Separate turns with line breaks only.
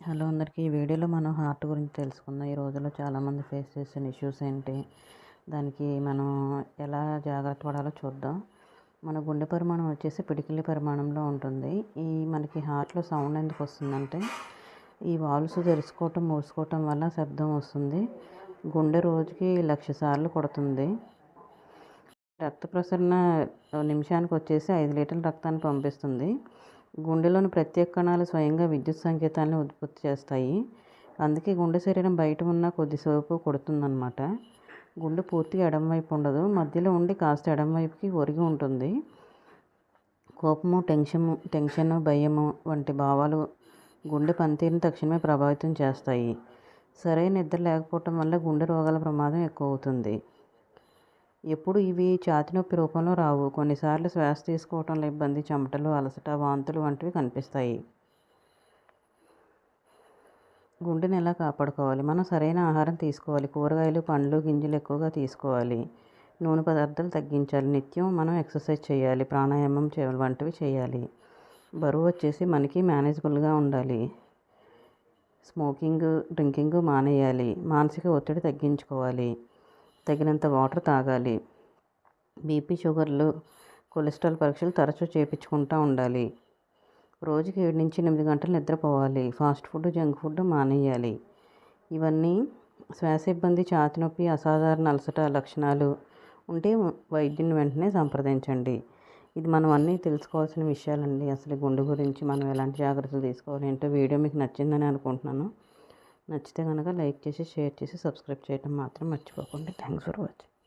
Hello అందరికీ. ఈ వీడియోలో మనం హార్ట్ గురించి తెలుసుకుందాం. ఈ రోజుల్లో చాలామంది ఫేస్ చేసిన ఇష్యూస్ ఏంటి? దానికి మనం ఎలా జాగ్రత్త పడాలో చూద్దాం. మన గుండె పరిమాణం వచ్చేసి పిడికిలి పరిమాణంలో ఉంటుంది. ఈ మనకి హార్ట్లో సౌండ్ ఎందుకు వస్తుందంటే ఈ వాల్స్ తెరుచుకోవటం మూసుకోవటం వల్ల శబ్దం వస్తుంది. గుండె రోజుకి లక్ష సార్లు కొడుతుంది. రక్త ప్రసరణ నిమిషానికి వచ్చేసి ఐదు లీటర్ల రక్తాన్ని పంపిస్తుంది. గుండెలోని ప్రత్యేక కణాలు స్వయంగా విద్యుత్ సంకేతాలను ఉత్పత్తి చేస్తాయి. అందుకే గుండె శరీరం బయట ఉన్న కొద్దిసేపు కొడుతుందన్నమాట. గుండె పూర్తిగా ఎడమవైపు ఉండదు. మధ్యలో ఉండి కాస్త ఎడమవైపుకి ఒరిగి ఉంటుంది. కోపము టెన్షన్ టెన్షన్ భయము వంటి భావాలు గుండె పనితీరుని తక్షణమే ప్రభావితం చేస్తాయి. సరైన నిద్ర లేకపోవటం వల్ల గుండె రోగాల ప్రమాదం ఎక్కువ అవుతుంది. ఎప్పుడు ఇవి ఛాతినొప్పి రూపంలో రావు. కొన్నిసార్లు శ్వాస తీసుకోవటంలో ఇబ్బంది చెమటలు అలసట వాంతులు వంటివి కనిపిస్తాయి. గుండెని ఎలా కాపాడుకోవాలి? మనం సరైన ఆహారం తీసుకోవాలి. కూరగాయలు పండ్లు గింజలు ఎక్కువగా తీసుకోవాలి. నూనె పదార్థాలు తగ్గించాలి. నిత్యం మనం ఎక్సర్సైజ్ చేయాలి. ప్రాణాయామం చే వంటివి చేయాలి. బరువు వచ్చేసి మనకి మేనేజబుల్గా ఉండాలి. స్మోకింగ్ డ్రింకింగ్ మానేయాలి. మానసిక ఒత్తిడి తగ్గించుకోవాలి. తగినంత వాటర్ తాగాలి. బీపీ షుగర్లు కొలెస్ట్రాల్ పరీక్షలు తరచూ చేయించుకుంటూ ఉండాలి. రోజుకి ఏడు నుంచి ఎనిమిది గంటలు నిద్రపోవాలి. ఫాస్ట్ ఫుడ్ జంక్ ఫుడ్ మానేయాలి. ఇవన్నీ శ్వాస ఇబ్బంది ఛాతి నొప్పి అసాధారణ అలసట లక్షణాలు ఉంటే వైద్యుని వెంటనే సంప్రదించండి. ఇది మనం అన్నీ తెలుసుకోవాల్సిన విషయాలండి. అసలు గుండె గురించి మనం ఎలాంటి జాగ్రత్తలు తీసుకోవాలి ఏంటో వీడియో మీకు నచ్చిందని అనుకుంటున్నాను. నచ్చితే కనుక లైక్ చేసి షేర్ చేసి సబ్స్క్రైబ్ చేయడం మాత్రం మర్చిపోకండి. Thanks for watching.